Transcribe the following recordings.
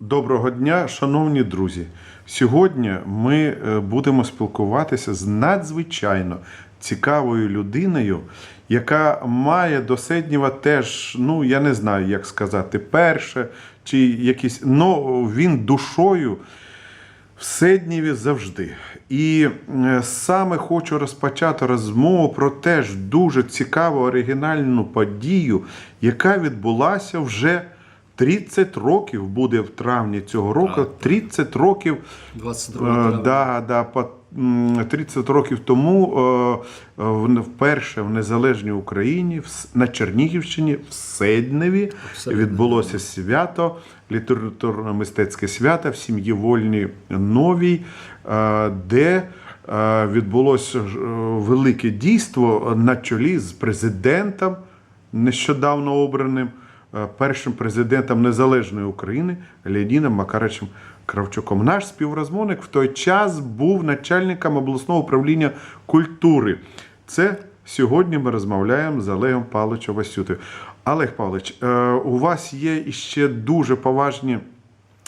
Доброго дня, шановні друзі. Сьогодні ми е, будемо спілкуватися з надзвичайно цікавою людиною, яка має до Седнєва теж, ну я не знаю, як сказати, перше чи якісь, ну він душою в Седнєві завжди. І е, саме хочу розпочати розмову про теж дуже цікаву оригінальну подію, яка відбулася вже 30 років буде в травні цього року. 30 років 22 Е. Да, да, 30 років тому е, е, вперше в незалежній Україні в на Чернігівщині в Седневі відбулося свято, літературно-мистецьке свято в сім'ї Вольній Новій, де відбулося велике дійство на чолі з президентом, нещодавно обраним першим президентом Незалежної України Леонідом Макаровичем Кравчуком. Наш співрозмовник в той час був начальником обласного управління культури. Це сьогодні ми розмовляємо з Олегом Павловичем Васютою. Олег Павлович, е, у вас є іще дуже поважні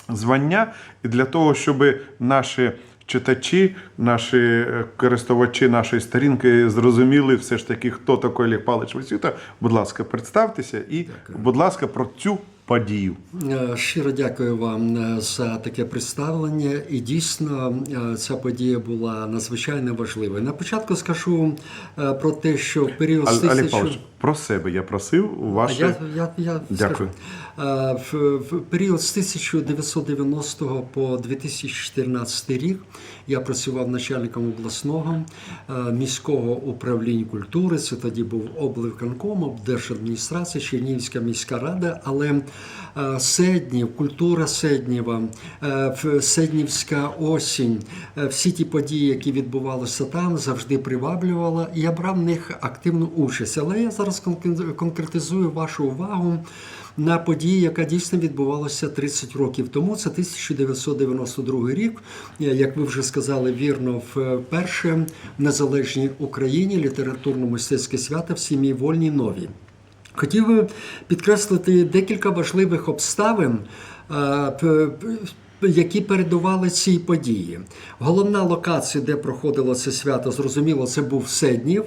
звання, і для того, щоб наші читачі, наші е, користувачі нашої сторінки зрозуміли все ж таки, хто такий Олег Павлович Васюта, будь ласка, представтеся і, будь ласка, про цю подію. Е, Щиро дякую вам е, за таке представлення. І дійсно ця подія була надзвичайно важливою. На початку скажу про те, що в період Олег тисячу... Павлович, про себе я просив у ваше. Я, я, я Дякую. скажу. Е, В, в період з 1990 по 2014 рік я працював начальником обласного е, міського управління культури. Це тоді був облвиконком, облдержадміністрація, Чернігівська міська рада. Але е, Седнів, культура Седнєва, Седнівська осінь, всі ті події, які відбувалися там, завжди приваблювала. І я брав в них активну участь. Але я зараз конкрет- конкретизую вашу увагу на події, яка дійсно відбувалася 30 років тому. Це 1992 рік. Е, Як ви вже сказали, вірно, вперше в незалежній Україні літературно-мистецьке свято в сім'ї вольній нові. Хотів би підкреслити декілька важливих обставин. е, які передували цій події. Головна локація, де проходило це свято, зрозуміло, це був Седнів.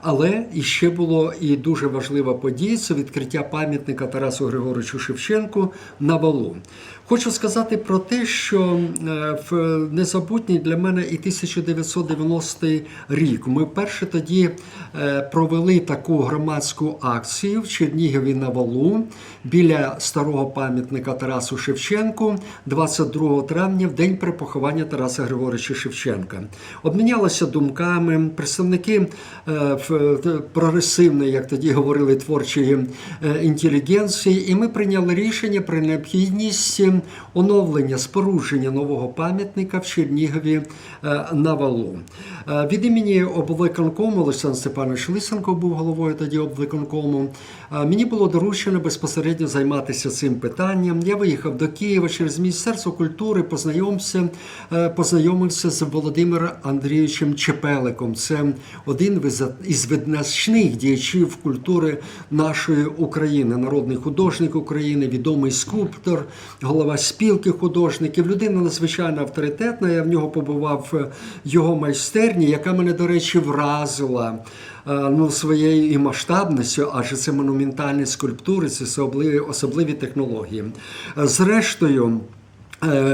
Але іще було і дуже важлива подія це відкриття пам'ятника Тарасу Григоровичу Шевченку на валу. Хочу сказати про те, що е, в незабутній для мене і 1990 рік. Ми вперше тоді е, провели таку громадську акцію в Чернігові на валу біля старого пам'ятника Тарасу Шевченку 22 травня, в день перепоховання Тараса Григоровича Шевченка. Обмінялися думками представники е, прогресивної, як тоді говорили, творчої е, інтелігенції, і ми прийняли рішення про необхідність е, оновлення спорудження нового пам'ятника в Чернігові е, на валу. Е, Від імені облвиконкому Олександр Степанович Лисенко був головою тоді облвиконкому. е, Мені було доручено безпосередньо займатися цим питанням. Я виїхав до Києва через Міністерство культури, познайомився, е, познайомився з Володимиром Андрійовичем Чепеликом. Це один виза- із видначних діячів культури нашої України, народний художник України, відомий скульптор, голова спілки художників. Людина надзвичайно авторитетна. Я в нього побував в його майстерні, яка мене, до речі, вразила. е, Ну, своєю і масштабністю, адже це монументальні скульптури, це особливі, особливі технології. Зрештою,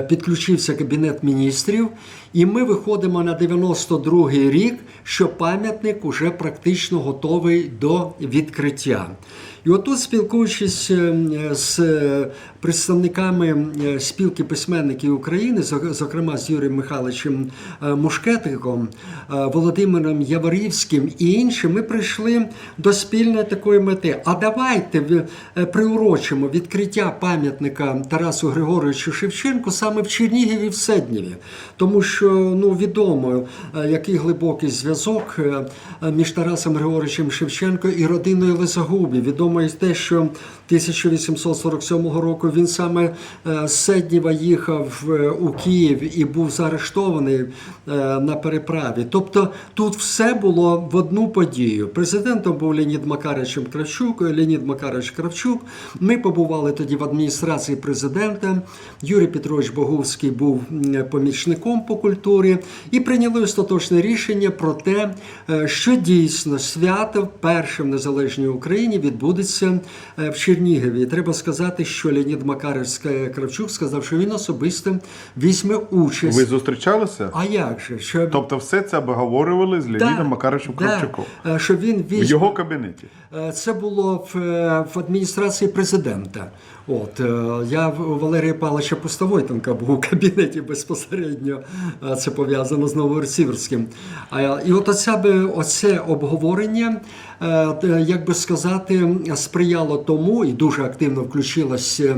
Підключився кабінет міністрів, і ми виходимо на 92-й рік, що пам'ятник уже практично готовий до відкриття. І отут, спілкуючись е, з е, представниками е, спілки письменників України, зок- зокрема з Юрієм Михайловичем е, Мушкетиком, е, Володимиром Яворівським і іншим, ми прийшли до спільної такої мети. А давайте е, приурочимо відкриття пам'ятника Тарасу Григоровичу Шевченку саме в Чернігові в Седнєві. Тому що ну, відомо, е, який глибокий зв'язок е, е, між Тарасом Григоровичем Шевченко і родиною Лизагубів. Відомо відомо те, що 1847 року він саме е, з Седнєва їхав е, у Київ і був заарештований е, на переправі. Тобто тут все було в одну подію. Президентом був Леонід Макарович Кравчук, Леонід Макарович Кравчук. Ми побували тоді в адміністрації президента. Юрій Петрович Боговський був помічником по культурі і прийняли остаточне рішення про те, що дійсно свято перше в незалежній Україні відбудеться е, в Чернігові. І треба сказати, що Леонід Макарович Кравчук сказав, що він особисто візьме участь. Ви зустрічалися? А як же? Що... Тобто все це обговорювали з Леонідом Да, Макаровичем да, Кравчуком е, що він в його кабінеті. Е, Це було в, в адміністрації президента. От е, я у Валерія Павловича Пустовойтенка був у кабінеті безпосередньо. Е, Це пов'язано з Нововерсівським. А, І от оця би оце обговорення, е, як би сказати, сприяло тому, і дуже активно включилася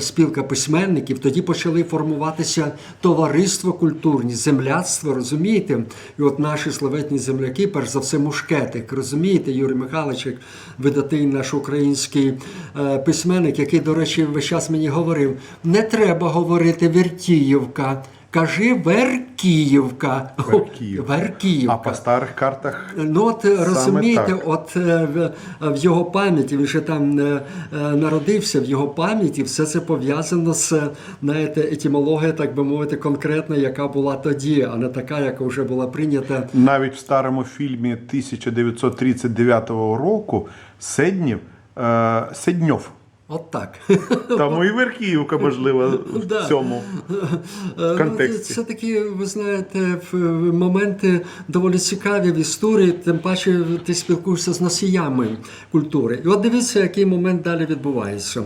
спілка письменників. Тоді почали формуватися товариства культурні, земляцтво, розумієте? І от наші славетні земляки, перш за все, мушкетик, розумієте, Юрій Михайлович, як видатний наш український е, письменник, який, до речі, весь час мені говорив: не треба говорити Вертіївка. Кажи Веркіївка. Веркіївка. Веркіївка. А по старих картах Ну от розумієте, так. от е, в, його пам'яті, він ще там е, е, народився, в його пам'яті все це пов'язано з знаєте, етимологія, так би мовити, конкретна, яка була тоді, а не така, яка вже була прийнята. навіть в старому фільмі 1939 року Седнів, Седньов. От так. Тому і Верхіївка, можливо, Да. в цьому Е, контексті. ну, Це такі, ви знаєте, моменти доволі цікаві в історії, тим паче ти спілкуєшся з носіями культури. І от дивіться, який момент далі відбувається.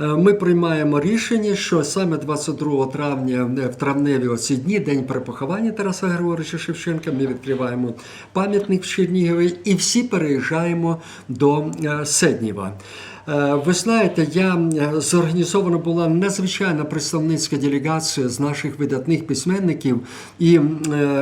Е, Ми приймаємо рішення, що саме 22 травня в травневі оці дні, день перепоховання Тараса Григоровича Шевченка, ми відкриваємо пам'ятник в Чернігові і всі переїжджаємо до е, Седнєва. Е, Ви знаєте, я зорганізована була надзвичайна представницька делегація з наших видатних письменників, і е,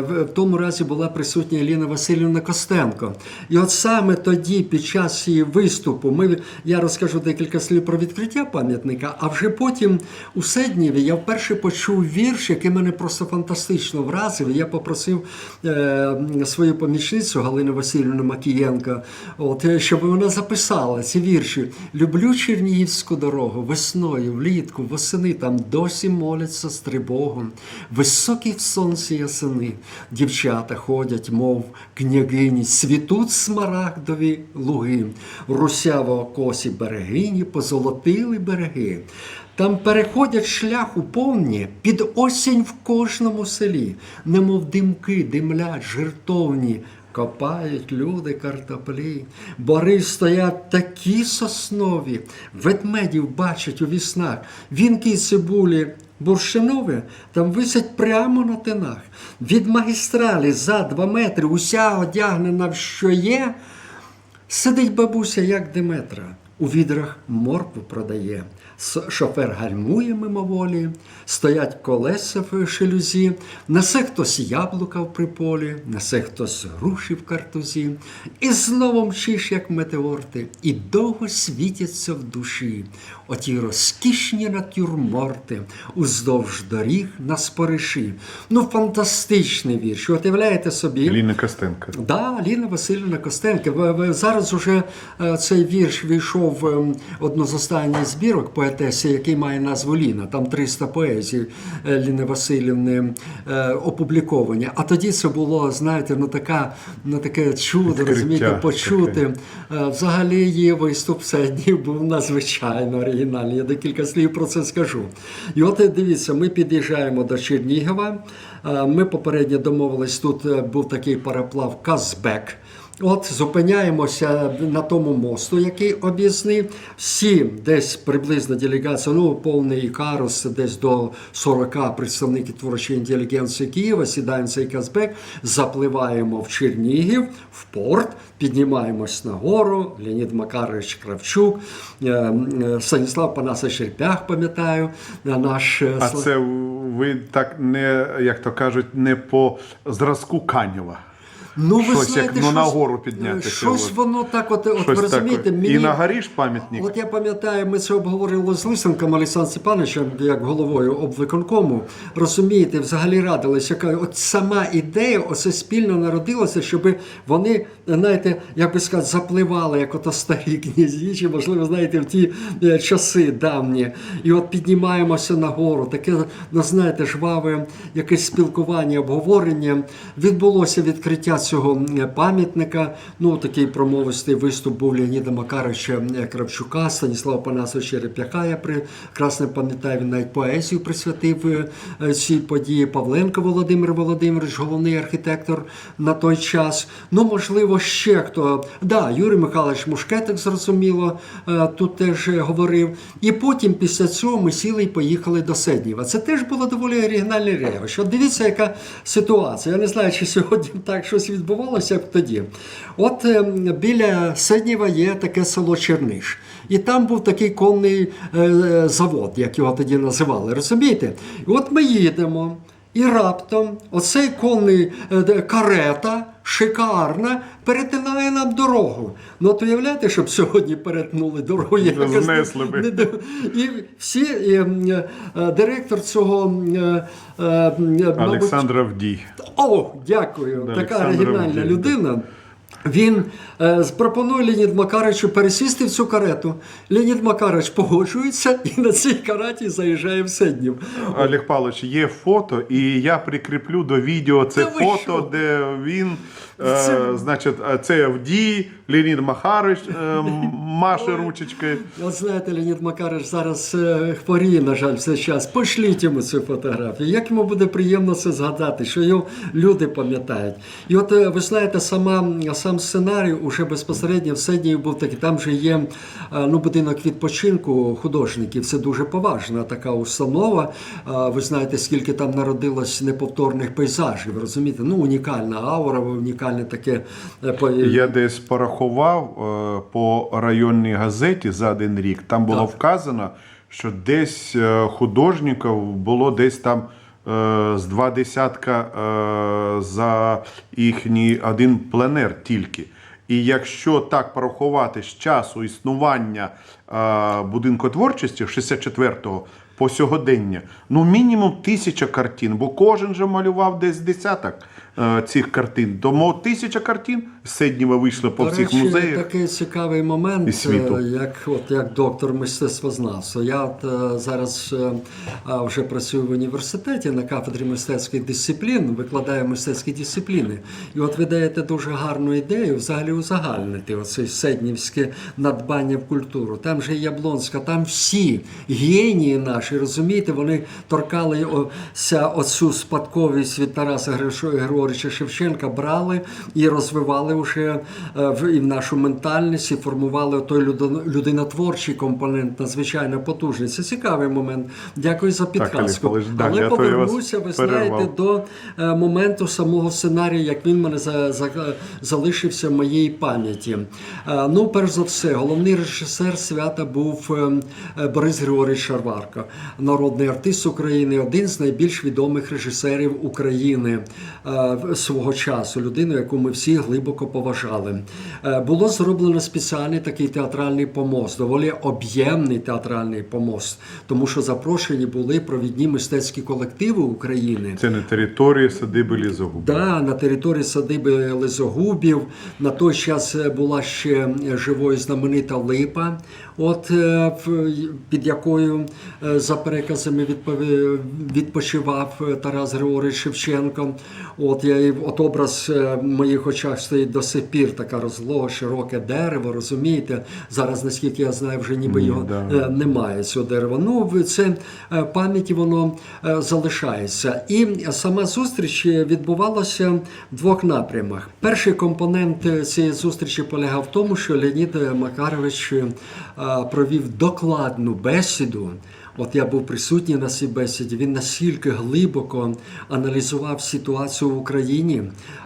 в тому разі була присутня Еліна Васильівна Костенко. І от саме тоді, під час її виступу, ми я розкажу декілька слів про відкриття пам'ятника. А вже потім у Седнєві я вперше почув вірш, який мене просто фантастично вразив. Я попросив е, свою помічницю Галину Васильівну Макієнко, от, щоб вона записала ці вірші. Люблю Чернігівську дорогу весною, влітку, восени там досі моляться стрибогом. Високі в сонці ясени, дівчата ходять, мов княгині, світуть смарагдові луги, русяво косі берегині, позолотили береги. Там переходять шлях у повні під осінь в кожному селі, немов димки димлять жертовні. Копають люди картоплі, бори стоять такі соснові, ведмедів бачать у віснах, вінки цибулі буршинові там висять прямо на тинах. Від магістралі за два метри уся одягнена що є, Сидить бабуся, як Диметра, у відрах моркву продає. Шофер гальмує мимоволі, стоять колеса в шелюзі, несе хтось яблука в приполі, несе хтось груші в картузі, і знову мчиш, як метеорти, і довго світяться в душі. Оті розкішні натюрморти уздовж доріг на спориші. Ну, фантастичний вірш. От уявляєте собі. Ліна Костенко. Да, Ліна Васильівна ви- Зараз уже е, цей вірш війшов в ем, одну з останніх збірок поетеси, який має назву Ліна. Там 300 поезій е, Ліни Васильівни е, опубліковані. А тоді це було, знаєте, ну така, ну таке чудо, Відкриття розумієте, почути. таке. Взагалі її виступ днів був надзвичайно оригінальний. Я декілька слів про це скажу. І от дивіться, ми під'їжджаємо до Чернігова. Е, Ми попередньо домовились, тут е, був такий пароплав Казбек. От зупиняємося на тому мосту, який об'їзний. Всі десь приблизно делегація, ну повний карус, десь до 40 представників творчої інтелігенції Києва, сідаємо в цей Казбек, запливаємо в Чернігів, в порт, піднімаємось на гору. Леонід Макарович Кравчук, е, е, Станіслав Панаса Черпях, пам'ятаю, е, наш А це ви так не, як то кажуть, не по зразку Канєва. Ну, ви щось знаєте, як ну, на гору піднятися. Щось от. воно так, от, от ви розумієте, мені... І на горі ж пам'ятник. От я пам'ятаю, ми це обговорили з Лисенком Олександром Степановичем, як головою обвиконкому. Розумієте, взагалі радилися, яка от сама ідея, оце спільно народилася, щоб вони, знаєте, як би сказати, запливали, як ото старі князі, чи можливо, знаєте, в ті е, часи давні. І от піднімаємося нагору, таке, ну знаєте, жваве якесь спілкування, обговорення. Відбулося відкриття цього пам'ятника. Ну, такий промовистий виступ був Леоніда Макаровича Кравчука, Станіслава Панасовича Реп'яка. Я прекрасно пам'ятаю, він навіть поезію присвятив е, е, цій події. Павленко Володимир Володимирович, головний архітектор на той час. Ну, можливо, ще хто. Да, Юрій Михайлович Мушкетик, зрозуміло, е, тут теж говорив. І потім, після цього, ми сіли і поїхали до Седнєва. Це теж було доволі оригінальне ревище. От дивіться, яка ситуація. Я не знаю, чи сьогодні так щось відбувалося, як тоді. От е, біля Седнєва є таке село Черниш. І там був такий конний е, завод, як його тоді називали. Розумієте? І от ми їдемо. І раптом оцей конний е, карета, шикарна, перетинає нам дорогу. Ну, от уявляєте, щоб сьогодні перетнули дорогу. якось знесли би. не- не- І всі, і, е, директор цього, е, е, Олександр Авдій. о, дякую. Да, така Олександр оригінальна Авдій. людина. Він е, пропонує Леонід Макаровичу пересісти в цю карету. Леонід Макарович погоджується і на цій кареті заїжджає в Седнів. Олег Павлович, є фото, і я прикріплю до відео це Та ви фото, що? де він, е, Це- значить, е, це Авдій, Леонід Махарович е, маше ручечкою. От знаєте, Леонід Макарович зараз е, хворіє, на жаль, все час. Пошліть йому цю фотографію. Як йому буде приємно це згадати, що його люди пам'ятають. І от е, ви знаєте, сама, сам сценарій уже безпосередньо в Седніві був такий. Там же є е, ну, будинок відпочинку художників. Це дуже поважна така установа. Е, Ви знаєте, скільки там народилось неповторних пейзажів. Розумієте? Ну, унікальна аура, унікальне таке. е, Я десь порахував по районній газеті за один рік. Там було Так. вказано, що десь художників було десь там з два десятка е, за їхній один пленер тільки. І якщо так порахувати з часу існування будинкотворчості будинку творчості 64-го по сьогодення, ну мінімум тисяча картин, бо кожен же малював десь десяток е, цих картин. Тому тисяча картин з Седнєва вийшло по До всіх речі, музеях. такий цікавий момент, і світу. е, як, от, як доктор мистецтвознавства. Я от, е, зараз е, вже працюю в університеті на кафедрі мистецьких дисциплін, викладаю мистецькі дисципліни. І от ви даєте дуже гарну ідею взагалі узагальнити оце седнівське надбання в культуру. Там же Яблонська, там всі генії наші, розумієте, вони торкалися оцю спадковість від Тараса Григоровича Шевченка, брали і розвивали вже е, в, і в нашу ментальність, і формували той людино- людинотворчий компонент, надзвичайно потужний. Це цікавий момент. Дякую за підказку. Да, Але повернуся, ви знаєте, до е, моменту самого сценарію, як він мене за, за, залишився в моїй пам'яті. Е, ну, перш за все, головний режисер свята був е, е, Борис Григорович Шарварко, народний артист України, один з найбільш відомих режисерів України е, свого часу, людину, яку ми всі глибоко поважали. Е, було зроблено спеціальний такий театральний помост, доволі об'ємний театральний помост, тому що запрошені були провідні мистецькі колективи України. Це на території садиби Лізогуб. Да, на території садиби Лизогубів. На той час е, була ще живою знаменита липа, от е, під якою е, за переказами відпочивав е, Тарас Григорович Шевченко. От я от образ в моїх очах стоїть до сих пір така розлога, широке дерево. Розумієте? Зараз, наскільки я знаю, вже ніби його да. немає цього дерева. Ну, це пам'яті воно залишається. І сама зустріч відбувалася в двох напрямах. Перший компонент цієї зустрічі полягав в тому, що Леонід Макарович провів докладну бесіду. От я був присутній на цій бесіді. Він настільки глибоко аналізував ситуацію в Україні.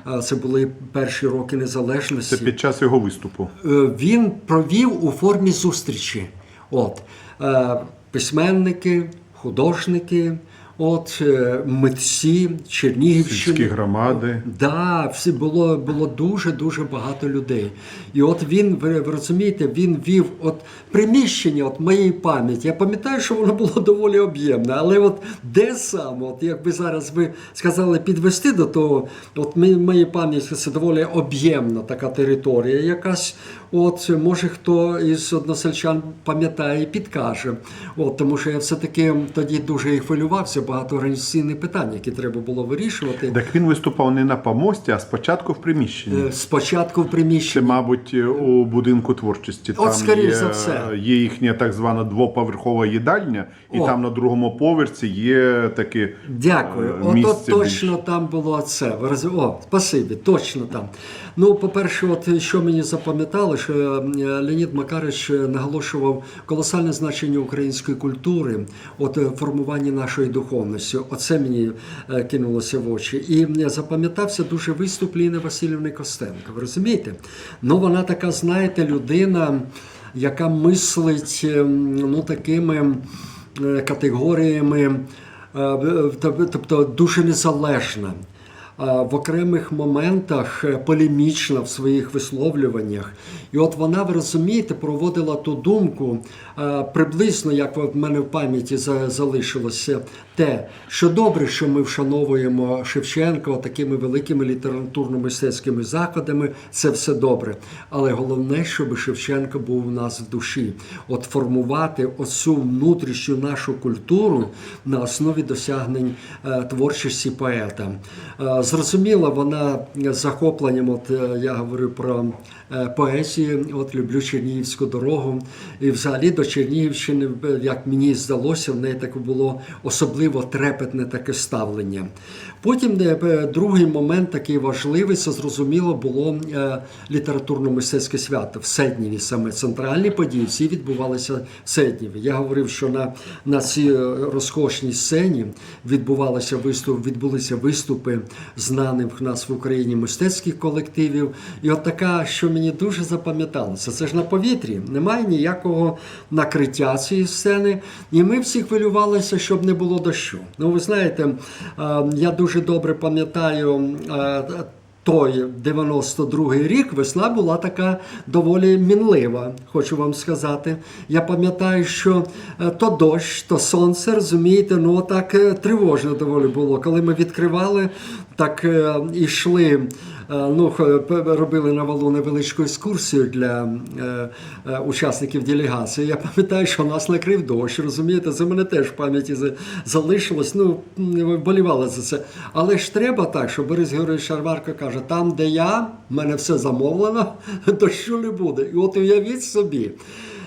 Е, Це були перші роки незалежності. Це під час його виступу. Е, він провів у формі зустрічі. От, е, письменники, художники, от е, митці Чернігівщини. Сільські громади. Да, всі було, було дуже дуже багато людей. І от він, ви, розумієте, він вів от приміщення от моєї пам'яті. Я пам'ятаю, що воно було доволі об'ємне, але от де саме, от якби зараз ви сказали підвести до того, от моїй пам'яті це доволі об'ємна така територія якась. От може хто із односельчан пам'ятає і підкаже. От тому що я все-таки тоді дуже і хвилювався, багато організаційних питань, які треба було вирішувати. Так він виступав не на помості, а спочатку в приміщенні. Е, Спочатку в приміщенні. Це, мабуть, у будинку творчості. От, Там є, за все. є їхня так звана двоповерхова їдальня, і О. там на другому поверсі є таке Дякую. е, От, от точно там було це. О, спасибі, точно там. Ну, по-перше, от що мені запам'ятало, що е, Леонід Макарич наголошував колосальне значення української культури, от е, формування нашої духовності. Оце мені е, кинулося в очі. І е, запам'ятався дуже виступ Ліни Васильівни Костенко. Ви розумієте? Ну, вона така, знаєте, людина, яка мислить е, ну, такими е, категоріями. Е, тобто дуже незалежна. е, В окремих моментах е, полемічна в своїх висловлюваннях. І от вона, ви розумієте, проводила ту думку е, приблизно, як в мене в пам'яті залишилося, те, що добре, що ми вшановуємо Шевченка такими великими літературно-мистецькими заходами, це все добре. Але головне, щоб Шевченко був у нас в душі. От формувати оцю внутрішню нашу культуру на основі досягнень е, творчості поета. Е, Зрозуміло, вона захопленням, от я говорю про е, от люблю Чернігівську дорогу. І взагалі до Чернігівщини, е, як мені здалося, в неї таке було особливо трепетне таке ставлення. Потім е, е, другий момент такий важливий, це зрозуміло було літературно-мистецьке свято в Седніві. Саме центральні події всі відбувалися в Седніві. Я говорив, що на, на цій розкошній сцені відбувалися виступ, відбулися виступи знаних в нас в Україні мистецьких колективів. І от така, що мені дуже запам'яталося, це ж на повітрі, немає ніякого накриття цієї сцени. І ми всі хвилювалися, щоб не було дощу. Ну, ви знаєте, е, я дуже добре пам'ятаю. е, той 92-й рік весна була така доволі мінлива, хочу вам сказати. Я пам'ятаю, що е, то дощ, то сонце, розумієте, ну так тривожно доволі було. Коли ми відкривали, так йшли, е, ну, робили на валу невеличку екскурсію для е, е, учасників делегації. Я пам'ятаю, що нас накрив дощ, розумієте, це мене теж в пам'яті залишилось. Ну, м, вболівали за це. Але ж треба так, що Борис Георгійович Шарварко каже, там, де я, в мене все замовлено, дощу не буде. І от уявіть собі.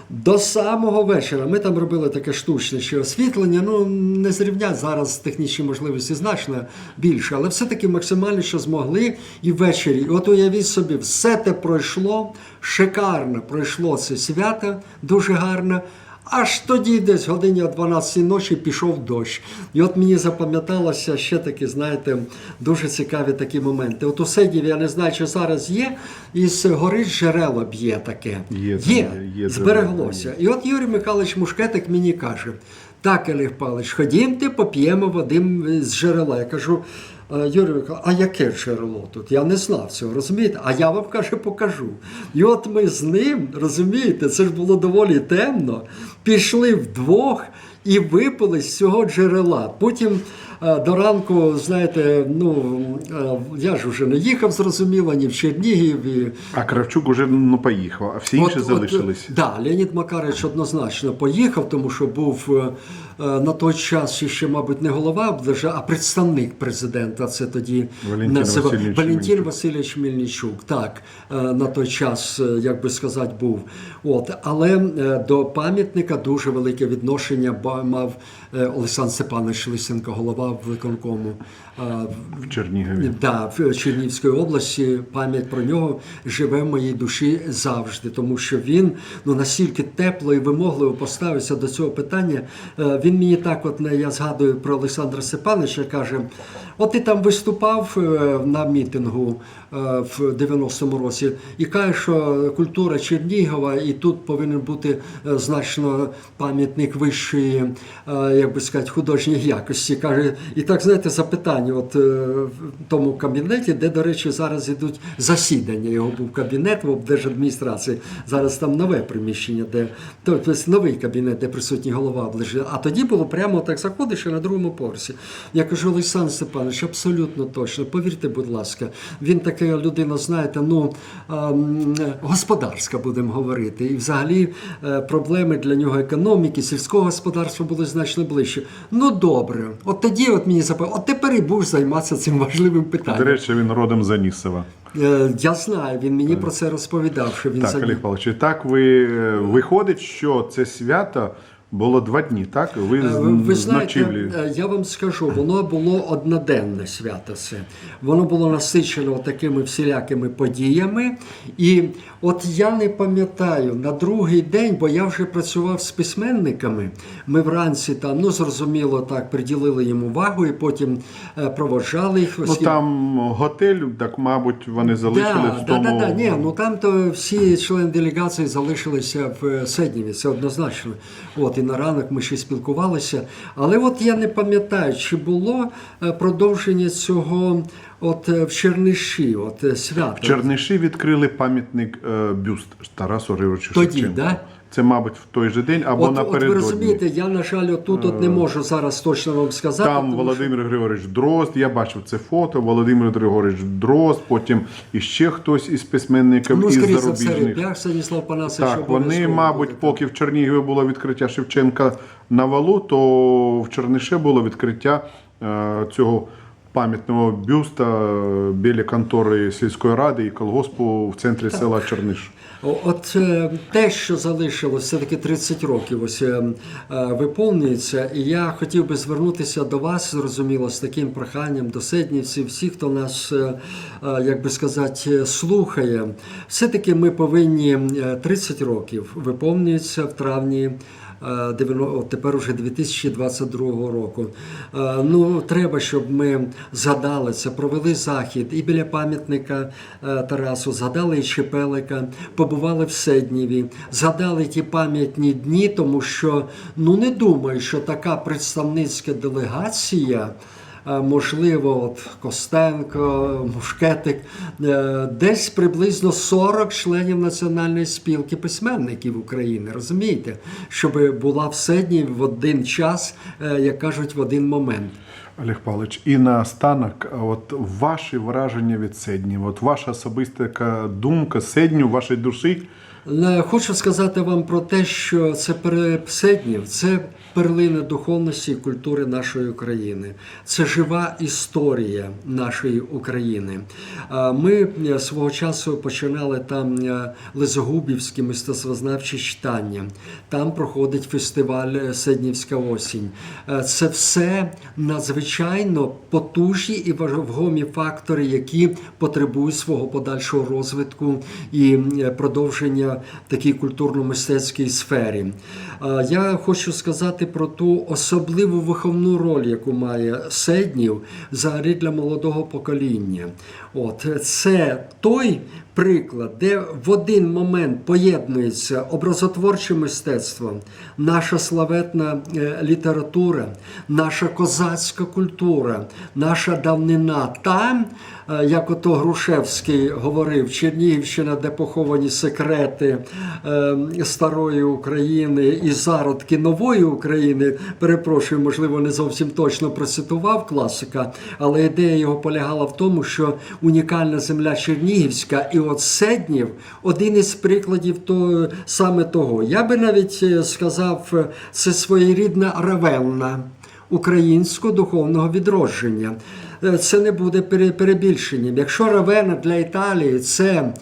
До самого вечора ми там робили таке штучне ще освітлення. Ну не зрівнять зараз технічні можливості значно більше, але все-таки максимально, що змогли. І ввечері. От уявіть собі, все те пройшло шикарно. Пройшло це свято, дуже гарно. Аж тоді, десь годині о 12 ночі, пішов дощ. І от мені запам'яталося ще такі, знаєте, дуже цікаві такі моменти. От у Седіві, я не знаю, чи зараз є, із гори джерело б'є таке. Є, є, є збереглося. І от Юрій Михайлович Мушкетик мені каже: так, Олег Павлович, ходімте, поп'ємо води з джерела. Я кажу. «Е, Юрій Михайлович, а яке джерело тут? Я не знав цього, розумієте? А я вам каже, покажу. І от ми з ним, розумієте, це ж було доволі темно. Пішли вдвох і випили з цього джерела. Потім е, до ранку, знаєте, ну е, я ж вже не їхав, зрозуміло, ні в Чернігів. І, А Кравчук уже ну, поїхав, а всі інші залишились. Так, да, Леонід Макарович однозначно поїхав, тому що був е, на той час ще, мабуть, не голова держави, а представник президента. Це тоді Валентин Васильович Валентин. Васильович Мельничук. Так, е, на той час, е, як би сказати, був. От, але е, до пам'ятника дуже велике відношення мав е, Олександр Степанович Лисенко, голова виконкому. е, В Чернігові. Да, в Чернігівської області пам'ять про нього живе в моїй душі завжди, тому що він ну настільки тепло і вимогливо поставився до цього питання. Е, Він мені так, от я згадую про Олександра Степановича, каже: от ти там виступав е, на мітингу в 90-му році, і каже, що культура Чернігова, і тут повинен бути е, значно пам'ятник вищої е, як би сказати, художньої якості. Каже, і так знаєте, запитання, от е, в тому кабінеті, де, до речі, зараз ідуть засідання. Його був кабінет в облдержадміністрації. Зараз там нове приміщення, де тобто новий кабінет, де присутній голова облдержі. А тоді було прямо так заходиш і на другому поверсі. Я кажу, Олександр Степанович, абсолютно точно. Повірте, будь ласка, він така людина, знаєте, ну ем, господарська, будемо говорити. І взагалі е, проблеми для нього економіки, сільського господарства були значно ближче. Ну добре, от тоді от мені запитали, от тепер і будеш займатися цим важливим питанням. До речі, він родом з Анісова. Е, Я знаю, він мені про це розповідав, що він Так, Олег Павлович, і так ви е, виходить, що це свято було два дні, так? Ви, Е, Ви, знаєте, ночівлі. е, я вам скажу, воно було одноденне свято. Це воно було насичено такими всілякими подіями. І от я не пам'ятаю на другий день, бо я вже працював з письменниками. Ми вранці там, ну зрозуміло, так приділили їм увагу і потім е, проводжали їх. Ну там готель, так мабуть, вони залишили Да, в тому. да, да, да. Ні, ну там то всі члени делегації залишилися в е, Седніві, це однозначно. От і на ранок ми ще спілкувалися. Але от я не пам'ятаю, чи було е, продовження цього от е, в Черниші, от е, свято. В Черниші відкрили пам'ятник е, бюст Тарасу Григоровичу Тоді, Шевченку. да? Це, мабуть, в той же день або От, от ви розумієте, я, на жаль, отут от не можу зараз точно вам сказати. Там тому що- Володимир Григорович Дрозд, я бачив це фото. Володимир Григорович Дрозд, потім іще хтось із письменників Ну, із зарубіжних. Реп'як Станіслав Панасович Так, вони, мабуть, буде. поки в Чернігові було відкриття Шевченка на валу, то в Чернише було відкриття е, цього пам'ятного бюста е, біля контори сільської ради і колгоспу в центрі села Черниш. От е, те, що залишилось, все-таки 30 років ось е, виповнюється, і я хотів би звернутися до вас, зрозуміло, з таким проханням до седнівців, всіх, хто нас, як би сказати, слухає. Все-таки ми повинні е, 30 років виповнюється в травні. Е, 90 от тепер уже 2022 року. Е, Ну, треба, щоб ми згадали це, провели захід і біля пам'ятника е, Тарасу, згадали і Чепелика, побували в Седніві, згадали ті пам'ятні дні, тому що ну не думаю, що така представницька делегація. Е, Можливо, от Костенко, Мушкетик, е, десь приблизно 40 членів Національної спілки письменників України. Розумієте, щоб була в Седні в один час, е, як кажуть, в один момент. Олег Павлович, і наостанок, от ваші враження від Седнів, от ваша особиста думка Седню, вашої душі. Не, Хочу сказати вам про те, що це переседнів це перлина духовності і культури нашої України. Це жива історія нашої України. Ми е, свого часу починали там е, Лизогубівські мистецтвознавчі читання. Там проходить фестиваль е, Седнівська осінь. Е, Це все надзвичайно потужні і вагомі фактори, які потребують свого подальшого розвитку і е, продовження такій культурно-мистецькій сфері. Я хочу сказати про ту особливу виховну роль, яку має Седнів взагалі для молодого покоління. От це той приклад, де в один момент поєднується образотворче мистецтво, наша славетна е, література, наша козацька культура, наша давнина. Там, е, як ото Грушевський говорив, Чернігівщина, де поховані секрети е, старої України і зародки нової України. Перепрошую, можливо, не зовсім точно процитував класика, але ідея його полягала в тому, що унікальна земля Чернігівська і от Седнів один із прикладів то, саме того. Я би навіть е, сказав, е, це своєрідна равенна українського духовного відродження. Е, Це не буде пере- перебільшенням. Якщо Равена для Італії це е,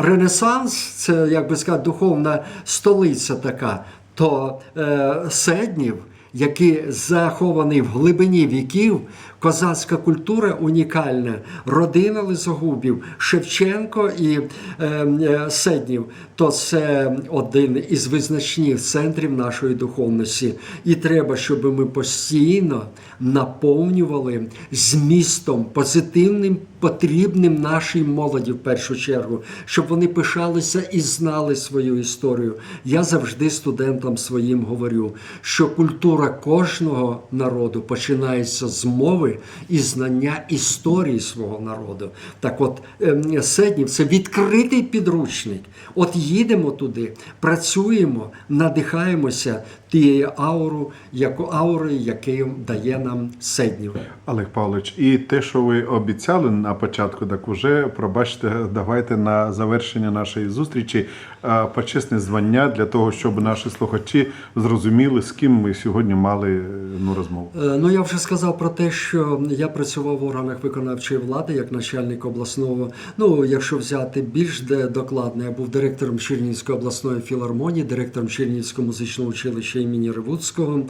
Ренесанс, це як би сказати, духовна столиця така, то е, Седнів, який захований в глибині віків, козацька культура унікальна, родина Лизогубів, Шевченко і е, е, Седнів, то це один із визначних центрів нашої духовності. І треба, щоб ми постійно наповнювали змістом, позитивним потрібним нашій молоді в першу чергу, щоб вони пишалися і знали свою історію. Я завжди студентам своїм говорю, що культура кожного народу починається з мови і знання історії свого народу. Так от ем, Седнів це відкритий підручник. От їдемо туди, працюємо, надихаємося тією ауру, яку аури, яку дає нам Седнів. Олег Павлович, і те, що ви обіцяли на початку, так уже пробачте, давайте на завершення нашої зустрічі е, почесне звання для того, щоб наші слухачі зрозуміли, з ким ми сьогодні мали е, ну, розмову. Е, Ну, я вже сказав про те, що я працював в органах виконавчої влади як начальник обласного. Ну, якщо взяти більш докладно, я був директором Чернігівської обласної філармонії, директором Чернігівського музичного училища імені Ревуцького.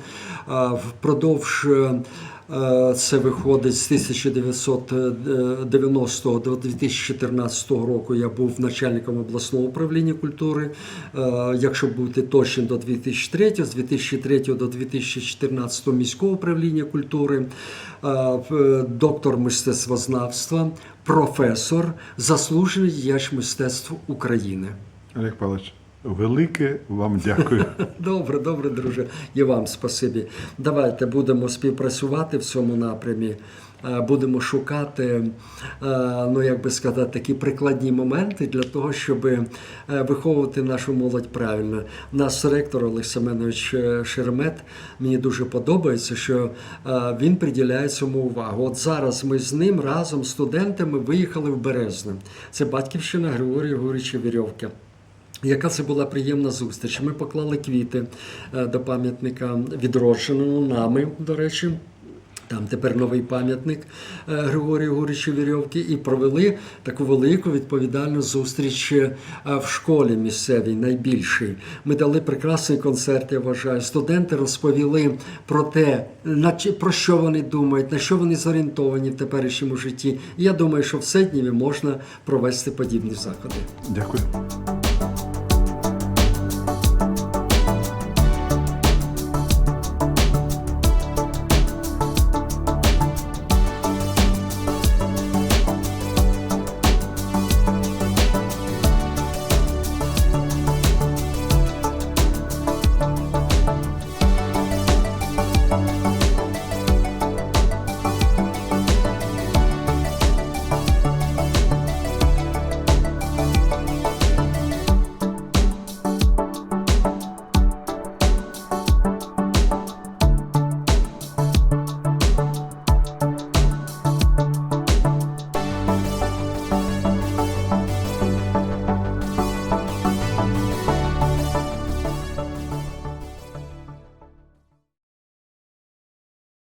Впродовж це виходить з 1990 до 2014 року. Я був начальником обласного управління культури. Е, Якщо бути точним, до 2003, з 2003 до 2014 міського управління культури, е, доктор мистецтвознавства, професор, заслужений діяч мистецтв України. Олег Павлович, велике вам дякую. Добре, добре, друже. І вам спасибі. Давайте будемо співпрацювати в цьому напрямі. Е, Будемо шукати, е, ну як би сказати, такі прикладні моменти для того, щоб е, виховувати нашу молодь правильно. Наш ректор Олег Семенович Шеремет мені дуже подобається, що він приділяє цьому увагу. От зараз ми з ним разом студентами виїхали в Березне. Це батьківщина Григорія Гурича Вірьовки. Яка це була приємна зустріч? Ми поклали квіти е, до пам'ятника відродженого нами, до речі. Там тепер новий пам'ятник е, Григорію Гуричу Вірьовки і провели таку велику відповідальну зустріч е, в школі місцевій, найбільшій. Ми дали прекрасний концерт, я вважаю. Студенти розповіли про те, про що вони думають, на що вони зорієнтовані в теперішньому житті. Я думаю, що в Седніві можна провести подібні заходи. Дякую.